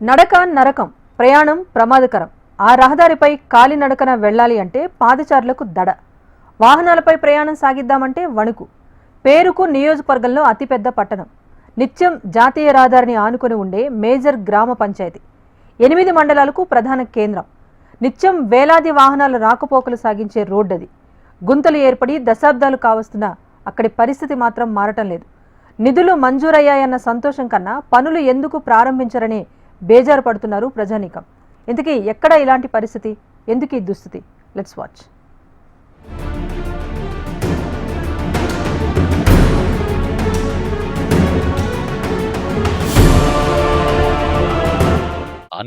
నడక నరకం ప్రయాణం ప్రమాదకరం. ఆ రహదారిపై కాలినడకన వెళ్ళాలి అంటే పాదచారులకు దడ. వాహనాలపై ప్రయాణం సాగిద్దామంటే వణుకు. పేరుకు నియోజకవర్గంలో అతిపెద్ద పట్టణం. నిత్యం జాతీయ రహదారిని ఆనుకుని ఉండే మేజర్ గ్రామ పంచాయతీ. ఎనిమిది మండలాలకు ప్రధాన కేంద్రం. నిత్యం వేలాది వాహనాల రాకపోకలు సాగించే రోడ్డది. గుంతలు ఏర్పడి దశాబ్దాలు కావస్తున్నా అక్కడి పరిస్థితి మాత్రం మారటం లేదు. నిధులు మంజూరయ్యాయన్న సంతోషం కన్నా పనులు ఎందుకు ప్రారంభించరని బేజారు పడుతున్నారు ప్రజానీకం. ఇంతకీ ఎక్కడ ఇలాంటి పరిస్థితి? ఎందుకు ఈ దుస్థితి? లెట్స్ వాచ్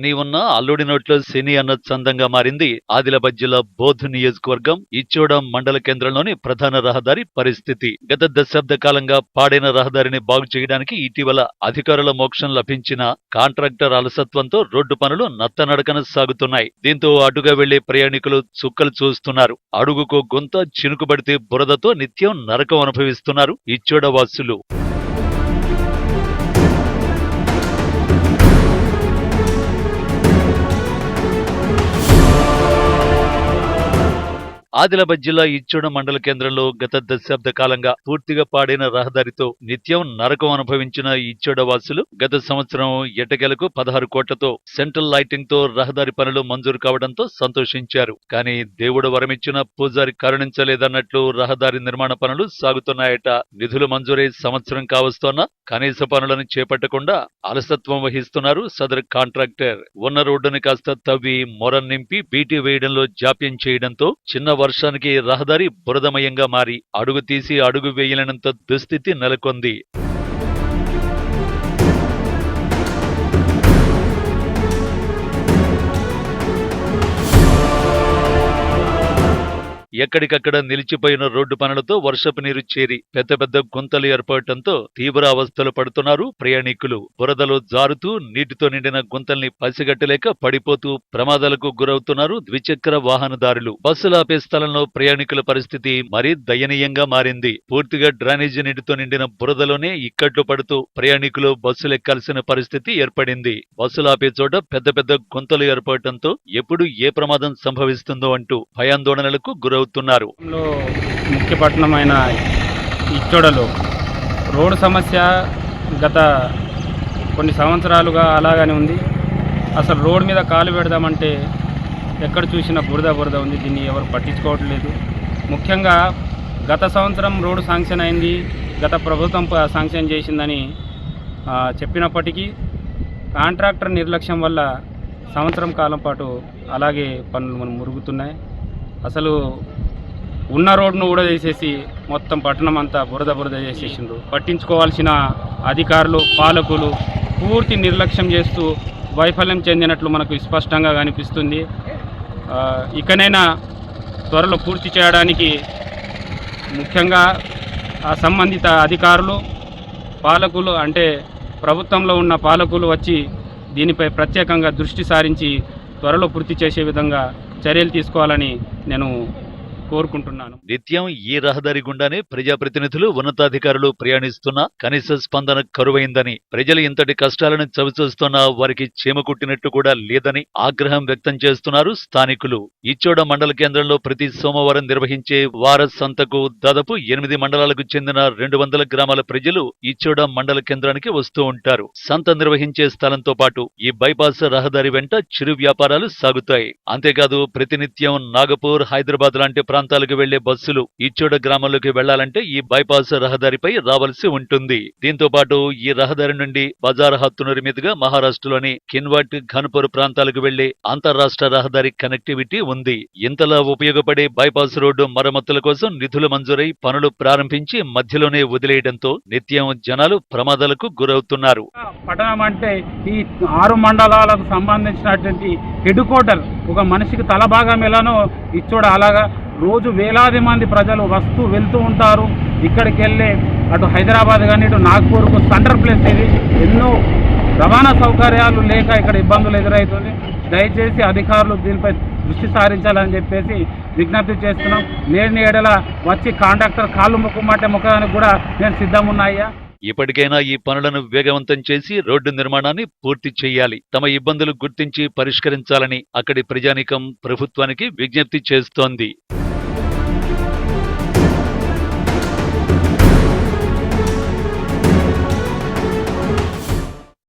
అన్ని ఉన్న అల్లుడి నోట్లో శని అన్న చందంగా మారింది ఆదిలాబాద్ జిల్లా బోధ్ నియోజకవర్గం ఇచ్చోడ మండల కేంద్రంలోని ప్రధాన రహదారి పరిస్థితి. గత దశాబ్ద కాలంగా పాడైన రహదారిని బాగు చేయడానికి ఇటీవల అధికారుల మోక్షం లభించిన కాంట్రాక్టర్ అలసత్వంతో రోడ్డు పనులు నత్తనడకన సాగుతున్నాయి. దీంతో అటుగా వెళ్ళే ప్రయాణికులు చుక్కలు చూస్తున్నారు. అడుగుకు గుంత చినుకుబడితే బురదతో నిత్యం నరకం అనుభవిస్తున్నారు ఇచ్చోడ వాసులు. ఆదిలాబాద్ జిల్లా ఇచ్చోడ మండల కేంద్రంలో గత దశాబ్ద కాలంగా పూర్తిగా పాడైన రహదారితో నిత్యం నరకం అనుభవించిన ఇచ్చోడ వాసులు గత సంవత్సరం ఎటకెలకు పదహారు కోట్లతో సెంట్రల్ లైటింగ్తో రహదారి పనులు మంజూరు కావడంతో సంతోషించారు. కానీ దేవుడు వరమిచ్చిన పూజారి కరుణించలేదన్నట్లు రహదారి నిర్మాణ పనులు సాగుతున్నాయట. నిధులు మంజూరై సంవత్సరం కావస్తోన్న కనీస పనులను చేపట్టకుండా అలసత్వం వహిస్తున్నారు సదరు కాంట్రాక్టర్. ఉన్న రోడ్డుని కాస్త తవ్వి మొరం నింపి బీటీ వేయడంలో జాప్యం చేయడంతో చిన్న వర్షానికి రహదారి బురదమయంగా మారి అడుగు తీసి అడుగు వేయలేనంత దుస్థితి నెలకొంది. ఎక్కడికక్కడ నిలిచిపోయిన రోడ్డు పనులతో వర్షపు నీరు చేరి పెద్ద పెద్ద గుంతలు ఏర్పడటంతో తీవ్ర అవస్థలు పడుతున్నారు ప్రయాణికులు. బురదలో జారుతూ నీటితో నిండిన గుంతల్ని పసిగట్టలేక పడిపోతూ ప్రమాదాలకు గురవుతున్నారు ద్విచక్ర వాహనదారులు. బస్సులు ఆపే స్థలంలో ప్రయాణికుల పరిస్థితి మరీ దయనీయంగా మారింది. పూర్తిగా డ్రైనేజీ నీటితో నిండిన బురదలోనే ఇక్కట్లు పడుతూ ప్రయాణికులు బస్సులు ఎక్కాల్సిన పరిస్థితి ఏర్పడింది. బస్సులు ఆపే చోట పెద్ద పెద్ద గుంతలు ఏర్పడటంతో ఎప్పుడు ఏ ప్రమాదం సంభవిస్తుందో అంటూ భయాందోళనలకు గురవు లో ముఖ్య పట్టణమైన ఇచ్చోడలో రోడ్డు సమస్య గత కొన్ని సంవత్సరాలుగా అలాగనే ఉంది. అసలు రోడ్డు మీద కాలు పెడదామంటే ఎక్కడ చూసినా బురద బురద ఉంది. దీన్ని ఎవరు పట్టించుకోవట్లేదు ముఖ్యంగా గత సంవత్సరం రోడ్డు శాంక్షన్ అయింది. గత ప్రభుత్వం శాంక్షన్ చేసిందని చెప్పినప్పటికీ కాంట్రాక్టర్ నిర్లక్ష్యం వల్ల సంవత్సరం కాలం పాటు అలాగే పనులు మనం మురుగుతున్నాయి. అసలు ఉన్న రోడ్ను కూడా చేసేసి మొత్తం పట్టణం అంతా బురద బురద చేసేసిండ్రు. పట్టించుకోవాల్సిన అధికారులు పాలకులు పూర్తి నిర్లక్ష్యం చేస్తూ వైఫల్యం చెందినట్లు మనకు స్పష్టంగా కనిపిస్తుంది. ఇకనైనా త్వరలో పూర్తి చేయడానికి ముఖ్యంగా ఆ సంబంధిత అధికారులు పాలకులు అంటే ప్రభుత్వంలో ఉన్న పాలకులు వచ్చి దీనిపై ప్రత్యేకంగా దృష్టి సారించి త్వరలో పూర్తి చేసే విధంగా చర్యలు తీసుకోవాలని నేను కోరుకుంటున్నాను. నిత్యం ఈ రహదారి గుండానే ప్రజాప్రతినిధులు ఉన్నతాధికారులు ప్రయాణిస్తున్నా కనీస స్పందన కరువైందని ప్రజలు ఇంతటి కష్టాలను చవిచూస్తున్నా వారికి చీమ కుట్టినట్టు కూడా లేదని ఆగ్రహం వ్యక్తం చేస్తున్నారు స్థానికులు. ఇచ్చోడ మండల కేంద్రంలో ప్రతి సోమవారం నిర్వహించే వార సంతకు దాదాపు ఎనిమిది మండలాలకు చెందిన రెండు వందల గ్రామాల ప్రజలు ఇచ్చోడ మండల కేంద్రానికి వస్తూ ఉంటారు. సంత నిర్వహించే స్థలంతో పాటు ఈ బైపాస్ రహదారి వెంట చిరు వ్యాపారాలు సాగుతాయి. అంతేకాదు ప్రతినిత్యం నాగపూర్ హైదరాబాద్ లాంటి ప్రాంతాలకు వెళ్ళే బస్సులు ఇచ్చోడ గ్రామంలోకి వెళ్ళాలంటే ఈ బైపాస్ రహదారిపై రావాల్సి ఉంటుంది. దీంతో పాటు ఈ రహదారి నుండి బజార్ హత్తునూరు మీదుగా మహారాష్ట్రలోని కిన్వాట్ ఘన్పూర్ ప్రాంతాలకు వెళ్ళే అంతరాష్ట్ర రహదారి కనెక్టివిటీ ఉంది. ఇంతలా ఉపయోగపడే బైపాస్ రోడ్డు మరమ్మతుల కోసం నిధులు మంజూరై పనులు ప్రారంభించి మధ్యలోనే వదిలేయడంతో నిత్యం జనాలు ప్రమాదాలకు గురవుతున్నారు. పట్టణం అంటే ఈ ఆరు మండలాలకు సంబంధించినటువంటి హెడ్ క్వార్టర్ ఒక మనిషికి తల భాగం ఎలానో ఇచ్చోడ అలాగా రోజు వేలాది మంది ప్రజలు వస్తూ వెళ్తూ ఉంటారు. ఇక్కడికి వెళ్ళి అటు హైదరాబాద్ కానీ ఇటు నాగ్పూర్కు సెంటర్ ప్లేస్ ఇది. ఎన్నో రవాణా సౌకర్యాలు లేక ఇక్కడ ఇబ్బందులు ఎదురవుతుంది దయచేసి అధికారులు దీనిపై దృష్టి సారించాలని చెప్పేసి విజ్ఞప్తి చేస్తున్నాం. లేని ఏడల వచ్చి కాంట్రాక్టర్ కాళ్ళు మొక్కుమంటే ముఖానికి కూడా నేను సిద్ధమున్నాయ్యా ఇప్పటికైనా ఈ పనులను వేగవంతం చేసి రోడ్డు నిర్మాణాన్ని పూర్తి చేయాలి. తమ ఇబ్బందులు గుర్తించి పరిష్కరించాలని అక్కడి ప్రజానీకం ప్రభుత్వానికి విజ్ఞప్తి చేస్తోంది.